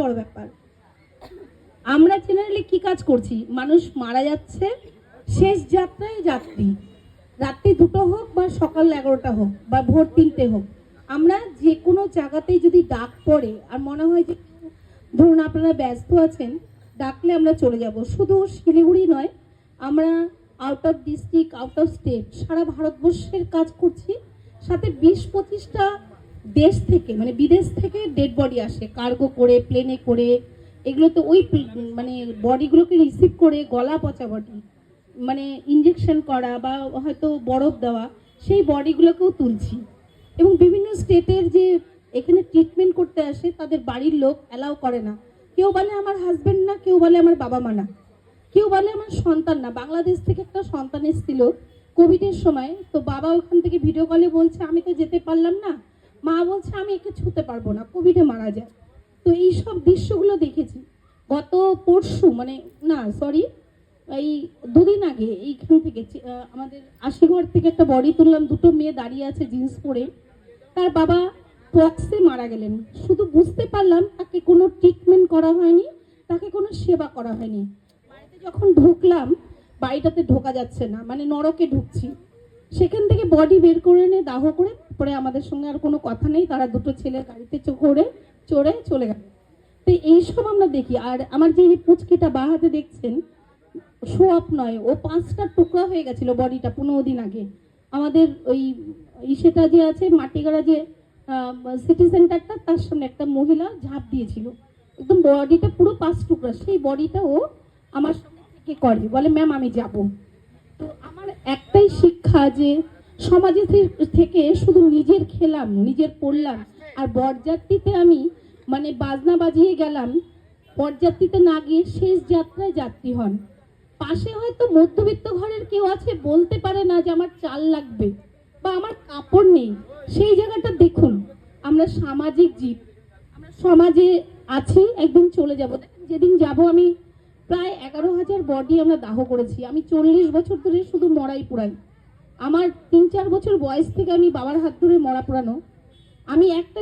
বড় ব্যাপার। আমরা জেনারেলি কি কাজ করছি? মানুষ মারা যাচ্ছে, শেষ যাত্রায় যাত্রী। রাত্রি দুটো হোক বা সকাল এগারোটা হোক বা ভোর তিনটে হোক, আমরা যে কোনো জায়গাতেই যদি ডাক পড়ে, আর মনে হয় যে ধরুন আপনারা ব্যস্ত আছেন, ডাকলে আমরা চলে যাব। শুধু শিলিগুড়ি নয়, আমরা out of district out of state সারা ভারতবর্ষের কাজ করছি। সাথে বিশ পঁচিশটা দেশ থেকে মানে বিদেশ থেকে ডেড বডি আসে কার্গো করে প্লেনে করে, এগুলো তো ওই মানে বডিগুলোকে রিসিভ করে গলা পচা বডি মানে ইঞ্জেকশন করা বা হয়তো বরফ দেওয়া, সেই বডিগুলোকেও তুলছি। এবং বিভিন্ন স্টেটের যে এখানে ট্রিটমেন্ট করতে আসে, তাদের বাড়ির লোক অ্যালাউ করে না। কেউ বলে আমার হাজব্যান্ড না, কেউ বলে আমার বাবা মা না। কেউ বলে আমার সন্তান না। বাংলাদেশ থেকে একটা সন্তান এসেছিল কোভিডের সময়, তো বাবা ওখান থেকে ভিডিও কলে বলছে, আমি তো যেতে পারলাম না। মা বলছে, আমি একে ছুতে পারব না, কোভিডে মারা যায়। তো এই সব দৃশ্যগুলো দেখেছি। গত পরশু মানে না সরি এই দুদিন আগে এইখান থেকে আমাদের আশিঘর থেকে একটা বডি তুললাম, দুটো মেয়ে দাঁড়িয়ে আছে জিন্স পরে। তার বাবা পক্সে মারা গেলেন। শুধু বুঝতে পারলাম, তাকে কোনো ট্রিটমেন্ট করা হয়নি, তাকে কোনো সেবা করা হয়নি। বাড়িতে যখন ঢুকলাম, বাড়িটাতে ঢোকা যাচ্ছে না মানে নরকে ঢুকছি। সেখান থেকে বডি বের করে এনে দাহ করে পরে আমাদের সঙ্গে আর কোনো কথা নেই, তারা দুটো ছেলে গাড়িতে করে চড়ে চলে গেল। তো এইসব আমরা দেখি, আর আমার যে পুচকিটা বা হাতে দেখছেন শো আপ নয়, ও পাঁচটা টুকরা হয়ে গেছিল বডিটা পনেরো দিন আগে। আমাদের ওই ইসেটা যে আছে, মাটিগাড়া যে সিটি সেন্টারটা, তার সামনে একটা মহিলা ঝাঁপ দিয়েছিল। একদম বডিটা পুরো পাঁচ টুকরা, সেই বডিটা ও আমার সামনে থেকে করে। বলে, ম্যাম, আমি যাব। তো আমার একটাই শিক্ষা যে সমাজে থেকে শুধু নিজের খেলাম, নিজের পড়লাম। আর বরযাত্রীতে আমি মানে বাজনা বাজিয়ে গেলাম, বরযাত্রীতে না গিয়ে শেষ যাত্রায় যাত্রী হন। পাশে হয়তো মধ্যবিত্ত ঘরের কেউ আছে, বলতে পারে না যে আমার চাল লাগবে বা আমার কাপড় নেই। সেই জায়গাটা দেখুন, আমরা সামাজিক জীব। আমরা সমাজে আছি, একদিন চলে যাব। যেদিন যাব আমি, প্রায় এগারো হাজার বডি আমরা দাহ করেছি। আমি চল্লিশ বছর ধরে শুধু মরাই পুরাই আমার তিন চার বছর বয়স থেকে আমি বাবার হাত ধরে মরা পড়ানো। আমি একটা